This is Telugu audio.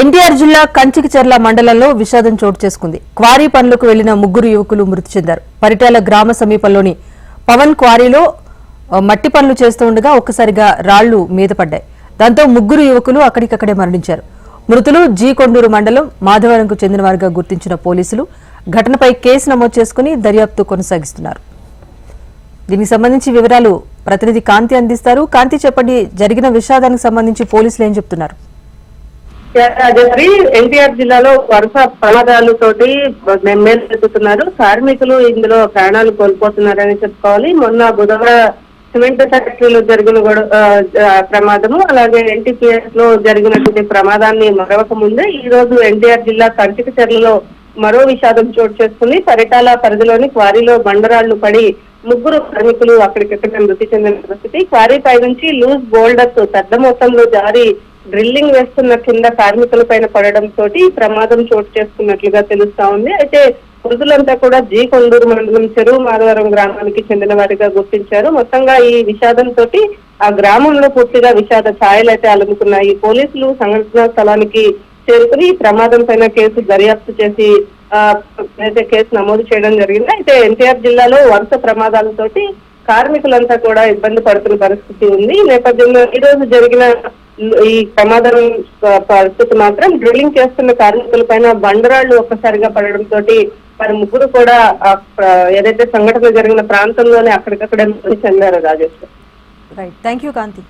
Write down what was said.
ఎన్టీఆర్ జిల్లా కంచికిచెర్ల మండలంలో విషాదం చోటు చేసుకుంది. క్వారీ పనులకు వెళ్ళిన ముగ్గురు యువకులు మృతి చెందారు. పరిటాల గ్రామ సమీపంలోని పవన్ క్వారీలో మట్టి పనులు చేస్తూ ఉండగా ఒక్కసారిగా రాళ్ళు మీద పడ్డాయి. దాంతో ముగ్గురు యువకులు అక్కడికక్కడే మరణించారు. మృతులు జీ కొండూరు మండలం మాధవరంకు చెందిన వారిగా గుర్తించిన పోలీసులు ఘటనపై కేసు నమోదు చేసుకుని దర్యాప్తు కొనసాగిస్తున్నారు. దీనికి సంబంధించి వివరాలు ప్రతినిధి కాంతి అందిస్తారు. కాంతి చెప్పండి జరిగిన విషాదానికి సంబంధించి పోలీసులు ఏం చెప్తున్నారు? రాజశ్రీ ఎన్టీఆర్ జిల్లాలో వరుస ప్రమాదాలతోటి జరుగుతున్నారు కార్మికులు ఇందులో ప్రాణాలు కోల్పోతున్నారని చెప్పుకోవాలి. మొన్న బుధవారం సిమెంట్ ఫ్యాక్టరీలో జరిగిన గొడవ- ప్రమాదము అలాగే ఎన్టీపీఎస్లో జరిగినటువంటి ప్రమాదాన్ని మరవక ముందే ఈ రోజు ఎన్టీఆర్ జిల్లా కంచికచర్లలో మరో విషాదం చోటు చేసుకుని పరిటాల పరిధిలోని క్వారీలో బండరాళ్ళు పడి ముగ్గురు కార్మికులు అక్కడికక్కడ మృతి చెందిన పరిస్థితి. క్వారీ పై నుంచి లూజ్ బోల్డర్స్ పెద్ద మొత్తంలో జారి డ్రిల్లింగ్ వేస్తున్న కింద కార్మికుల పైన పడడం తోటి ఈ ప్రమాదం చోటు చేసుకున్నట్లుగా తెలుస్తా ఉంది. అయితే మృతులంతా కూడా జీ కొండూరు మండలం చెరువు మాధవరం గ్రామానికి చెందిన వారిగా గుర్తించారు. మొత్తంగా ఈ విషాదం తోటి ఆ గ్రామంలో పూర్తిగా విషాద ఛాయలు అయితే అలుముకున్నాయి. పోలీసులు సంఘటన స్థలానికి చేరుకుని ప్రమాదం పైన కేసు దర్యాప్తు చేసి ఆ, అయితే కేసు నమోదు చేయడం జరిగింది అయితే ఎన్టీఆర్ జిల్లాలో వరుస ప్రమాదాలతోటి కార్మికులంతా కూడా ఇబ్బంది పడుతున్న పరిస్థితి ఉంది. ఈ నేపథ్యంలో ఈ రోజు జరిగిన ఈ ప్రమాదం పరిస్థితి మాత్రం డ్రిల్లింగ్ చేస్తున్న కార్మికుల పైన బండరాళ్ళు ఒక్కసారిగా పడడంతో తోటి వారి ముగ్గురు కూడా ఆ ఏదైతే సంఘటన జరిగిన ప్రాంతంలోనే అక్కడికక్కడే మృతి చెందారు Rajesh right thank you Kanthi